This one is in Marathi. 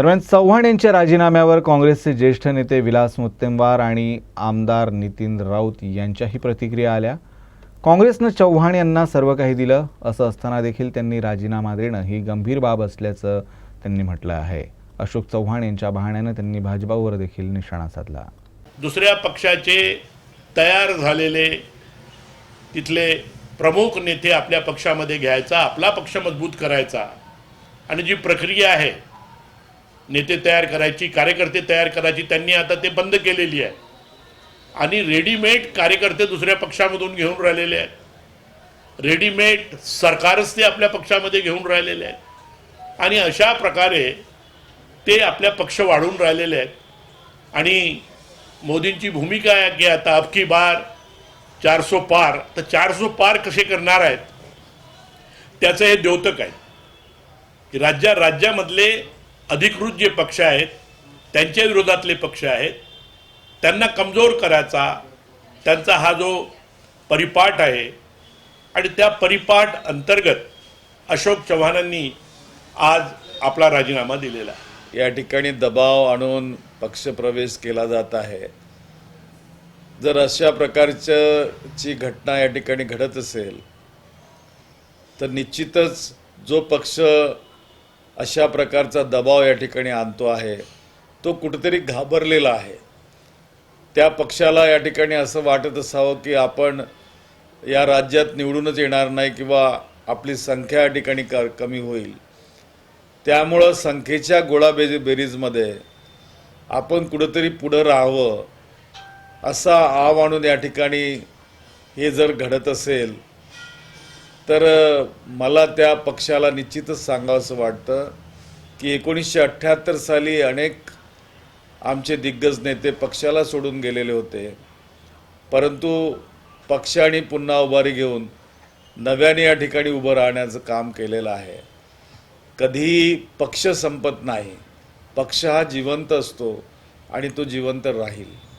दरम्यान चव्हाण यांच्या राजीनाम्यावर काँग्रेसचे ज्येष्ठ नेते विलास मुत्तेमवार आणि आमदार नितीन राऊत यांच्याही प्रतिक्रिया आल्या. काँग्रेसनं चव्हाण यांना सर्व काही दिलं असं असताना देखील त्यांनी राजीनामा देणं ही गंभीर बाब असल्याचं त्यांनी म्हटलं आहे. अशोक चव्हाण यांच्या बहाण्यानं त्यांनी भाजपावर देखील निशाणा साधला. दुसऱ्या पक्षाचे तयार झालेले तिथले प्रमुख नेते आपल्या पक्षामध्ये घ्यायचा आपला पक्ष मजबूत करायचा. आणि जी प्रक्रिया आहे नेते तयार करायची कार्यकर्ते तयार करायची त्यांनी आता ते बंद केलेली आहे. आणि रेडीमेड कार्यकर्ते दुसऱ्या पक्षामधून घेऊन राहिलेले आहेत. रेडीमेड सरकारच ते आपल्या पक्षामध्ये घेऊन राहिलेले आहेत. आणि अशा प्रकारे ते आपल्या पक्ष वाढवून राहिलेले आहेत. आणि मोदींची भूमिका आहे की आता अबकी बार चारसो पार. तर चारसो पार कसे करणार आहेत? त्याचं हे द्योतक आहे. की राज्या राज्यामधले अधिकृत जे पक्ष आहेत त्यांच्या विरोधातले पक्ष आहेत त्यांना कमजोर करायचा त्यांचा हा जो परिपाठ आहे आणि त्या परिपाठ अंतर्गत अशोक चव्हाणांनी आज आपला राजीनामा दिलेला आहे. या ठिकाणी दबाव आणून पक्षप्रवेश केला जात आहे. जर अशा प्रकारच्या घटना या ठिकाणी घडत असेल तर निश्चितच जो पक्ष अशा प्रकारचा दबाव या ठिकाणी आणतो आहे. तो कुठेतरी घाबरलेला आहे. त्या पक्षाला या ठिकाणी असं वाटत असावं की आपण या राज्यात निवडूनच येणार नाही किंवा आपली संख्या या ठिकाणी क कमी होईल. त्यामुळं संख्येच्या गोळाबेरी बेरीजमध्ये आपण कुठंतरी पुढं राहावं असा आव आणून या ठिकाणी हे जर घडत असेल तर मला त्या पक्षाला निश्चितच सांगावंसं वाटतं की एकोणीसशे अठ्ठ्याहत्तर साली अनेक आमचे दिग्गज नेते पक्षाला सोडून गेलेले होते. परंतु पक्षाने पुन्हा उभारी घेऊन नव्याने या ठिकाणी उभं राहण्याचं काम केलेलं आहे. कधीही पक्ष संपत नाही. पक्ष हा जिवंत असतो आणि तो जिवंत राहील.